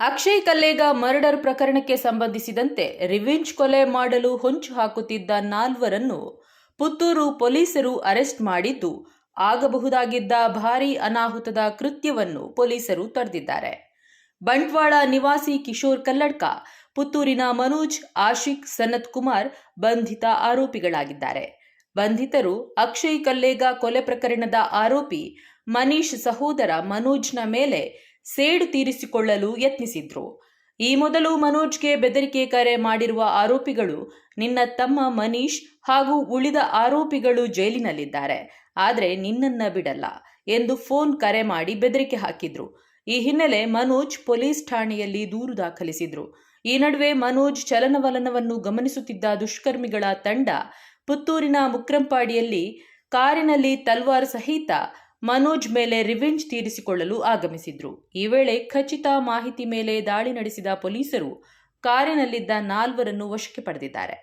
Akshay Kallega murder ಪ್ರಕರಣಕ್ಕೆ ಸಂಬಂಧಿಸಿದಂತೆ revenge ಕೊಲೆ ಮಾಡಲು ಹೊಂಚು ಹಾಕುತ್ತಿದ್ದ ನಾಲ್ವರನ್ನು ಪುತ್ತೂರು ಪೊಲೀಸರು ಅರೆಸ್ಟ್ ಮಾಡಿದ್ದು, ಆಗಬಹುದಾಗಿದ್ದ ಭಾರೀ ಅನಾಹುತದ ಕೃತ್ಯವನ್ನು ಪೊಲೀಸರು ತಡೆದಿದ್ದಾರೆ. ಬಂಟ್ವಾಳ ನಿವಾಸಿ ಕಿಶೋರ್ ಕಲ್ಲಡ್ಕ, ಪುತ್ತೂರಿನ ಮನೋಜ್, ಆಶಿಕ್, ಸನತ್ ಕುಮಾರ್ ಬಂಧಿತ ಆರೋಪಿಗಳಾಗಿದ್ದಾರೆ. ಬಂಧಿತರು ಅಕ್ಷಯ್ ಕಲ್ಲೇಗ ಕೊಲೆ ಪ್ರಕರಣದ ಆರೋಪಿ ಮನೀಶ್ ಸಹೋದರ ಮನೋಜ್ನ ಮೇಲೆ ಸೇಡು ತೀರಿಸಿಕೊಳ್ಳಲು ಯತ್ನಿಸಿದ್ರು. ಈ ಮೊದಲು ಮನೋಜ್ಗೆ ಬೆದರಿಕೆ ಕರೆ ಮಾಡಿರುವ ಆರೋಪಿಗಳು ನಿನ್ನ ತಮ್ಮ ಮನೀಶ್ ಹಾಗೂ ಉಳಿದ ಆರೋಪಿಗಳು ಜೈಲಿನಲ್ಲಿದ್ದಾರೆ. ಆದರೆ ನಿನ್ನನ್ನ ಬಿಡಲ್ಲ ಎಂದು ಫೋನ್ ಕರೆ ಮಾಡಿ ಬೆದರಿಕೆ ಹಾಕಿದ್ರು. ಈ ಹಿನ್ನೆಲೆ ಮನೋಜ್ ಪೊಲೀಸ್ ಠಾಣೆಯಲ್ಲಿ ದೂರು ದಾಖಲಿಸಿದ್ರು. ಈ ನಡುವೆ ಮನೋಜ್ ಚಲನವಲನವನ್ನು ಗಮನಿಸುತ್ತಿದ್ದ ದುಷ್ಕರ್ಮಿಗಳ ತಂಡ ಪುತ್ತೂರಿನ ಮುಕ್ರಂಪಾಡಿಯಲ್ಲಿ ಕಾರಿನಲ್ಲಿ ತಲ್ವಾರ್ ಸಹಿತ ಮನೋಜ್ ಮೇಲೆ ರಿವೆಂಜ್ ತೀರಿಸಿಕೊಳ್ಳಲು ಆಗಮಿಸಿದ್ರು. ಈ ವೇಳೆ ಖಚಿತ ಮಾಹಿತಿ ಮೇಲೆ ದಾಳಿ ನಡೆಸಿದ ಪೊಲೀಸರು ಕಾರಿನಲ್ಲಿದ್ದ ನಾಲ್ವರನ್ನು ವಶಕ್ಕೆ ಪಡೆದಿದ್ದಾರೆ.